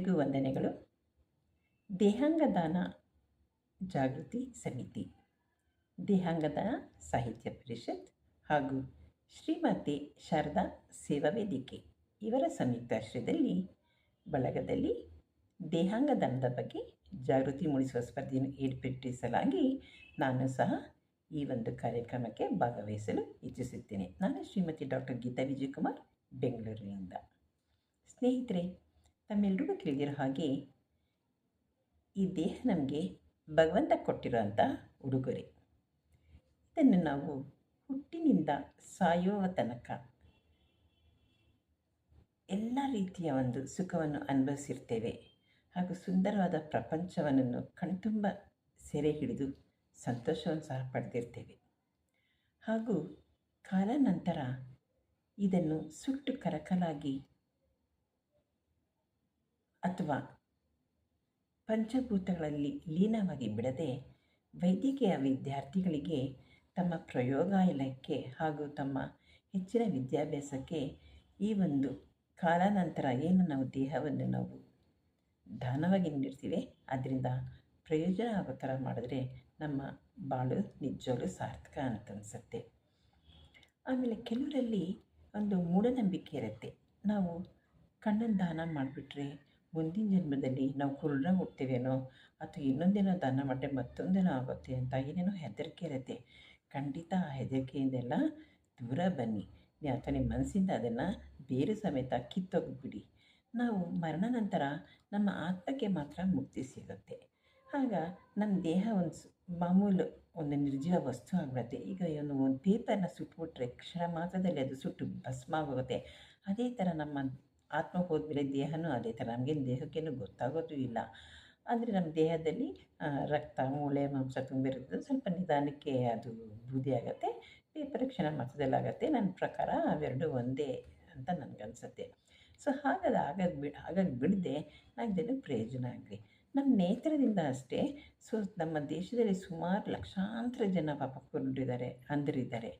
ಎಲ್ಲರಿಗೂ ವಂದನೆಗಳು. ದೇಹಾಂಗದಾನ ಜಾಗೃತಿ ಸಮಿತಿ. ದೇಹಾಂಗದಾನ ಸಾಹಿತ್ಯ ಪರಿಷತ್ ಹಾಗೂ ಶ್ರೀಮತಿ ಶಾರದಾ ಸೇವಾ ವೇದಿಕೆ. ಇವರ ಸಂಯುಕ್ತಾಶ್ರಯದಲ್ಲಿ ಬಳಗದಲ್ಲಿ ದೇಹಾಂಗದಾನದ ಬಗ್ಗೆ ಜಾಗೃತಿ ಮೂಡಿಸುವ ಸ್ಪರ್ಧೆಯನ್ನು ಏರ್ಪಡಿಸಲಾಗಿ ನಾನು ಸಹ ಈ ಒಂದು ಕಾರ್ಯಕ್ರಮಕ್ಕೆ ಭಾಗವಹಿಸಲು ಇಚ್ಛಿಸುತ್ತೇನೆ. ನಾನು ಶ್ರೀಮತಿ ಡಾಕ್ಟರ್ ಗೀತಾ ವಿಜಯಕುಮಾರ್, ಬೆಂಗಳೂರಿನಿಂದ. ಸ್ನೇಹಿತರೆ ತಮ್ಮೆಲ್ಲರಿಗೂ ತಿಳಿದಿರೋ ಹಾಗೆ, ಈ ದೇಹ ನಮಗೆ ಭಗವಂತ ಕೊಟ್ಟಿರೋಂಥ ಉಡುಗೊರೆ. ಇದನ್ನು ನಾವು ಹುಟ್ಟಿನಿಂದ ಸಾಯುವ ತನಕ ಎಲ್ಲ ರೀತಿಯ ಒಂದು ಸುಖವನ್ನು ಅನುಭವಿಸಿರ್ತೇವೆ ಹಾಗೂ ಸುಂದರವಾದ ಪ್ರಪಂಚವನ್ನು ಕಣ್ತುಂಬ ಸೆರೆ ಹಿಡಿದು ಸಂತೋಷವನ್ನು ಸಹ ಪಡೆದಿರ್ತೇವೆ. ಹಾಗೂ ಕಾಲಾನಂತರ ಇದನ್ನು ಸುಟ್ಟು ಕರಕಲಾಗಿ ಅಥವಾ ಪಂಚಭೂತಗಳಲ್ಲಿ ಲೀನವಾಗಿ ಬಿಡದೆ ವೈದ್ಯಕೀಯ ವಿದ್ಯಾರ್ಥಿಗಳಿಗೆ ತಮ್ಮ ಪ್ರಯೋಗಾಲಯಕ್ಕೆ ಹಾಗೂ ತಮ್ಮ ಹೆಚ್ಚಿನ ವಿದ್ಯಾಭ್ಯಾಸಕ್ಕೆ ಈ ಒಂದು ಕಾಲಾನಂತರ ಏನು ನಾವು ದೇಹವನ್ನು ನಾವು ದಾನವಾಗಿ ನೀಡ್ತೀವಿ ಅದರಿಂದ ಪ್ರಯೋಜನ ಆಗೋ ಥರ ಮಾಡಿದ್ರೆ ನಮ್ಮ ಬಾಳು ನಿಜವಾಗ್ಲೂ ಸಾರ್ಥಕ ಅಂತ ಅನಿಸುತ್ತೆ ಆಮೇಲೆ ಕೆಲವರಲ್ಲಿ ಒಂದು ಮೂಢನಂಬಿಕೆ ಇರುತ್ತೆ. ನಾವು ಕಣ್ಣನ್ನು ದಾನ ಮಾಡಿಬಿಟ್ರೆ ಮುಂದಿನ ಜನ್ಮದಲ್ಲಿ ನಾವು ಕುರುಡ ಹುಡ್ತೇವೇನೋ ಅಥವಾ ಇನ್ನೊಂದಿನ ದಾನ ಮಾಡಿದ್ರೆ ಮತ್ತೊಂದಿನ ಆಗುತ್ತೆ ಅಂತ ಏನೇನೋ ಹೆದರಿಕೆ ಇರುತ್ತೆ. ಖಂಡಿತ ಆ ಹೆದರಿಕೆಯಿಂದೆಲ್ಲ ದೂರ ಬನ್ನಿ. ಅಥವಾ ನಿಮ್ಮ ಮನಸ್ಸಿಂದ ಅದನ್ನು ಬೇರೆ ಸಮೇತ ಕಿತ್ತೋಗ್ಬಿಡಿ. ನಾವು ಮರಣ ನಂತರ ನಮ್ಮ ಆತ್ಮಕ್ಕೆ ಮಾತ್ರ ಮುಕ್ತಿ ಸಿಗುತ್ತೆ. ಆಗ ನಮ್ಮ ದೇಹ ಒಂದು ಮಾಮೂಲು ಒಂದು ನಿರ್ಜೀವ ವಸ್ತು ಆಗಿಬಿಡುತ್ತೆ. ಈಗ ಏನು ಒಂದು ಪೇಪರ್ನ ಸುಟ್ಟುಬಿಟ್ರೆ ಕ್ಷಣ ಮಾತ್ರದಲ್ಲಿ ಅದು ಸುಟ್ಟು ಭಸ್ಮ ಆಗೋಗುತ್ತೆ. ಅದೇ ಥರ ನಮ್ಮ ಆತ್ಮ ಹೋದ್ಮೇಲೆ ದೇಹನೂ ಅದೇ ಥರ. ನಮಗೆ ದೇಹಕ್ಕೇನು ಗೊತ್ತಾಗೋದು ಇಲ್ಲ. ಅಂದರೆ ನಮ್ಮ ದೇಹದಲ್ಲಿ ರಕ್ತ, ಮೂಳೆ, ಮಾಂಸ ತುಂಬಿರೋದ್ರಿಂದ ಸ್ವಲ್ಪ ನಿಧಾನಕ್ಕೆ ಅದು ಬೂದಿ ಆಗುತ್ತೆ. ಈ ಕ್ಷಣ ಮಾತ್ರದಲ್ಲಿ ಆಗುತ್ತೆ ನನ್ನ ಪ್ರಕಾರ ಅವೆರಡು ಒಂದೇ ಅಂತ ನನಗನ್ಸುತ್ತೆ. ಸೊ ಹಾಗಾದ ಆಗಾಗ ಬಿ, ಆಗಾಗ ಬಿಡದೆ ನಾಲ್ಕು ಜನಕ್ಕೆ ಪ್ರಯೋಜನ ಆಗಲಿ. ನಮ್ಮ ನೇತ್ರದಿಂದ ಅಷ್ಟೇ ಸೊ, ನಮ್ಮ ದೇಶದಲ್ಲಿ ಸುಮಾರು ಲಕ್ಷಾಂತರ ಜನ ಪಾಪ ಕೊಂಡಿದ್ದಾರೆ ಅಂದರಿದ್ದಾರೆ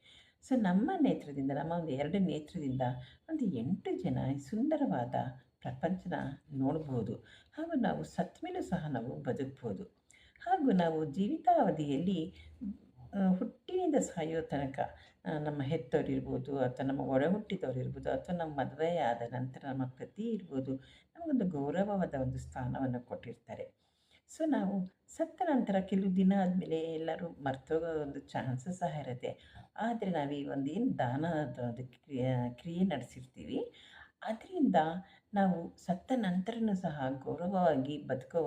ಸೊ ನಮ್ಮ ನೇತ್ರದಿಂದ, ನಮ್ಮ ಒಂದು ಎರಡು ನೇತ್ರದಿಂದ ಒಂದು ಎಂಟು ಜನ ಸುಂದರವಾದ ಪ್ರಪಂಚನ ನೋಡ್ಬೋದು. ಹಾಗೂ ನಾವು ಸತ್ತ ಮೇಲೂ ಸಹ ನಾವು ಬದುಕ್ಬೋದು. ಹಾಗೂ ನಾವು ಜೀವಿತಾವಧಿಯಲ್ಲಿ ಹುಟ್ಟಿನಿಂದ ಸಾಯೋ ತನಕ ನಮ್ಮ ಹೆತ್ತವರಿರ್ಬೋದು ಅಥವಾ ನಮ್ಮ ಒಡ ಹುಟ್ಟಿದವ್ರು ಇರ್ಬೋದು ಅಥವಾ ನಮ್ಮ ಮದುವೆ ಆದ ನಂತರ ನಮ್ಮ ಪತಿ ಇರ್ಬೋದು, ನಮಗೊಂದು ಗೌರವವಾದ ಒಂದು ಸ್ಥಾನವನ್ನು ಕೊಟ್ಟಿರ್ತಾರೆ. ಸೊ ನಾವು ಸತ್ತ ನಂತರ ಕೆಲವು ದಿನ ಆದಮೇಲೆ ಎಲ್ಲರೂ ಮರ್ತೋಗೋ ಒಂದು ಚಾನ್ಸಸ್ ಸಹ ಇರುತ್ತೆ. ಆದರೆ ನಾವು ಈ ಒಂದು ಏನು ದಾನದ ಒಂದು ಕ್ರಿಯೆ ಕ್ರಿಯೆ ನಡೆಸಿರ್ತೀವಿ. ಅದರಿಂದ ನಾವು ಸತ್ತ ನಂತರನೂ ಸಹ ಗೌರವವಾಗಿ ಬದುಕೋ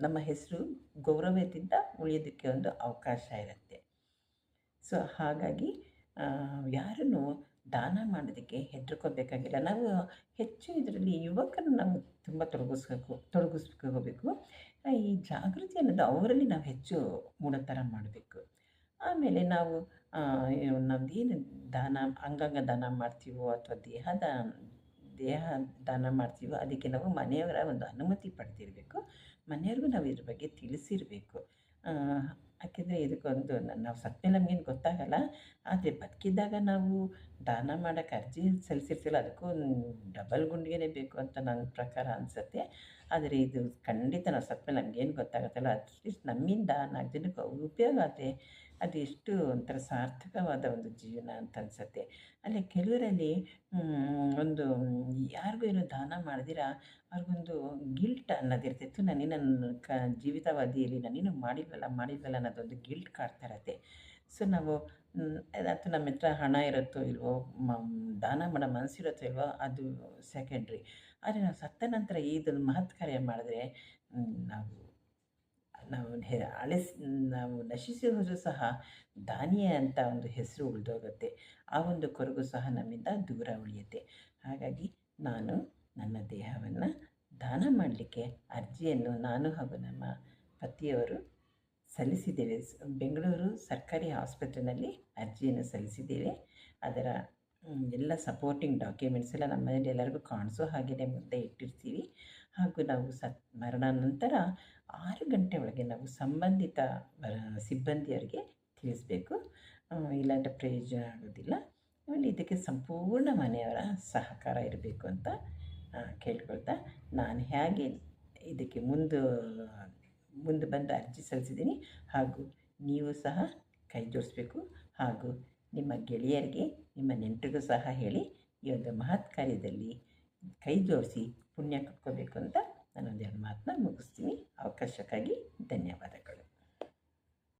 ನಮ್ಮ ಹೆಸರು ಗೌರವದಿಂದ ಉಳಿಯೋದಕ್ಕೆ ಒಂದು ಅವಕಾಶ ಇರುತ್ತೆ. ಸೊ, ಹಾಗಾಗಿ ಯಾರನ್ನು ದಾನ ಮಾಡೋದಕ್ಕೆ ಹೆದರ್ಕೋಬೇಕಾಗಿಲ್ಲ ನಾವು ಹೆಚ್ಚು ಇದರಲ್ಲಿ ಯುವಕರನ್ನು ನಾವು ತುಂಬ ತೊಡಗಿಸ್ಬೇಕು, ತೊಡಗಿಸ್ಕೋಬೇಕು. ಈ ಜಾಗೃತಿ ಅನ್ನೋದು ಅವರಲ್ಲಿ ನಾವು ಹೆಚ್ಚು ಮೂಡೋ ಥರ ಮಾಡಬೇಕು. ಆಮೇಲೆ ನಾವು ನಮ್ಮದೇನು ದಾನ, ಅಂಗಾಂಗ ದಾನ ಮಾಡ್ತೀವೋ ಅಥವಾ ದೇಹದ, ದೇಹ ದಾನ ಮಾಡ್ತೀವೋ ಅದಕ್ಕೆ ನಾವು ಮನೆಯವರ ಒಂದು ಅನುಮತಿ ಪಡೆದಿರಬೇಕು. ಮನೆಯವ್ರಿಗೂ ನಾವು ಇದ್ರ ಬಗ್ಗೆ ತಿಳಿಸಿರಬೇಕು. ಯಾಕೆಂದರೆ ಇದಕ್ಕೊಂದು ನಾವು ಸತ್ತ ಮೇಲೆ ನಮಗೇನು ಗೊತ್ತಾಗಲ್ಲ. ಆದರೆ ಬದುಕಿದ್ದಾಗ ನಾವು ದಾನ ಮಾಡೋಕ್ಕೆ ಅರ್ಜಿ ಸಲ್ಲಿಸಿರ್ತಿಲ್ಲ ಅದಕ್ಕೂ ಡಬಲ್ ಗುಂಡಿಗೆನೇ ಬೇಕು ಅಂತ ನನ್ನ ಪ್ರಕಾರ ಅನಿಸುತ್ತೆ. ಆದರೆ ಇದು ಖಂಡಿತ ನಾವು ಸತ್ತ ಮೇಲೆ ನಮಗೇನು ಗೊತ್ತಾಗುತ್ತಲ್ಲ ಅಟ್ಲೀಸ್ಟ್ ನಮ್ಮಿಂದ ನಾಲ್ಕು ಜನಕ್ಕೆ ಉಪಯೋಗ ಆದರೆ ಅದು ಎಷ್ಟು ಒಂಥರ ಸಾರ್ಥಕವಾದ ಒಂದು ಜೀವನ ಅಂತ ಅನಿಸುತ್ತೆ. ಅಲ್ಲಿ ಕೆಲವರಲ್ಲಿ ಒಂದು, ಯಾರಿಗೂ ಏನೋ ದಾನ ಮಾಡಿದಿರ, ಅವ್ರಿಗೊಂದು ಗಿಲ್ಟ್ ಅನ್ನೋದಿರ್ತಿತ್ತು ನಾನು ನನ್ನ ಕ, ಜೀವಿತಾವಧಿಯಲ್ಲಿ ನಾನೇನು ಮಾಡಿಲ್ವಲ್ಲ ಮಾಡಿಲ್ವಲ್ಲ ಅನ್ನೋದೊಂದು ಗಿಲ್ಟ್ ಕಾಡ್ತಾ ಇರತ್ತೆ. ಸೊ ನಾವು ಅಥವಾ ನಮ್ಮ ಹತ್ರ ಹಣ ಇರುತ್ತೋ ಇಲ್ವೋ, ಮ, ದಾನ ಮಾಡೋ ಮನಸ್ಸಿರುತ್ತೋ ಇಲ್ವೋ, ಅದು ಸೆಕೆಂಡ್ರಿ ಆದರೆ ನಾವು ಸತ್ತ ನಂತರ ಇದೊಂದು ಮಹತ್ ಕಾರ್ಯ ಮಾಡಿದ್ರೆ ನಾವು ನಾವು ಅಳಿಸ್ ನಾವು ನಶಿಸಿ ಹೋದರೂ ಸಹ ದಾನಿಯ ಅಂತ ಒಂದು ಹೆಸರು ಉಳಿದೋಗುತ್ತೆ. ಆ ಒಂದು ಕೊರಗು ಸಹ ನಮ್ಮಿಂದ ದೂರ ಉಳಿಯುತ್ತೆ. ಹಾಗಾಗಿ ನಾನು ನನ್ನ ದೇಹವನ್ನು ದಾನ ಮಾಡಲಿಕ್ಕೆ ಅರ್ಜಿಯನ್ನು ನಾನು ಹಾಗೂ ನಮ್ಮ ಪತಿಯವರು ಸಲ್ಲಿಸಿದ್ದೇವೆ. ಬೆಂಗಳೂರು ಸರ್ಕಾರಿ ಆಸ್ಪತ್ರೆಯಲ್ಲಿ ಅರ್ಜಿಯನ್ನು ಸಲ್ಲಿಸಿದ್ದೇವೆ. ಅದರ ಎಲ್ಲ ಸಪೋರ್ಟಿಂಗ್ ಡಾಕ್ಯುಮೆಂಟ್ಸ್ ಎಲ್ಲ ನಮ್ಮ ಮನೇಲಿ ಎಲ್ಲರಿಗೂ ಕಾಣಿಸೋ ಹಾಗೆ ಮುಂದೆ ಇಟ್ಟಿರ್ತೀವಿ. ಹಾಗೂ ನಾವು ಸತ್, ಮರಣ ನಂತರ ಆರು ಗಂಟೆ ಒಳಗೆ ನಾವು ಸಂಬಂಧಿತ ಸಿಬ್ಬಂದಿಯವರಿಗೆ ತಿಳಿಸ್ಬೇಕು. ಇಲ್ಲಾಂದರೆ ಪ್ರಯೋಜನ ಆಗೋದಿಲ್ಲ. ಆಮೇಲೆ ಇದಕ್ಕೆ ಸಂಪೂರ್ಣ ಮನೆಯವರ ಸಹಕಾರ ಇರಬೇಕು ಅಂತ ಕೇಳ್ಕೊಳ್ತಾ ನಾನು ಹೇಗೆ ಇದಕ್ಕೆ ಮುಂದೆ ಮುಂದೆ ಬಂದು ಅರ್ಜಿ ಸಲ್ಲಿಸಿದ್ದೀನಿ. ಹಾಗೂ ನೀವು ಸಹ ಕೈ ಜೋಡಿಸ್ಬೇಕು. ಹಾಗೂ ನಿಮ್ಮ ಗೆಳೆಯರಿಗೆ ನಿಮ್ಮ ನೆಂಟರಿಗೂ ಸಹ ಹೇಳಿ ಈ ಒಂದು ಮಹತ್ ಕಾರ್ಯದಲ್ಲಿ ಕೈ ಜೋಡಿಸಿ ಪುಣ್ಯ ಕಟ್ಕೋಬೇಕು ಅಂತ ನಾನೊಂದೆರಡು ಮಾತನ್ನ ಮುಗಿಸ್ತೀನಿ. ಅವಕಾಶಕ್ಕಾಗಿ ಧನ್ಯವಾದಗಳು.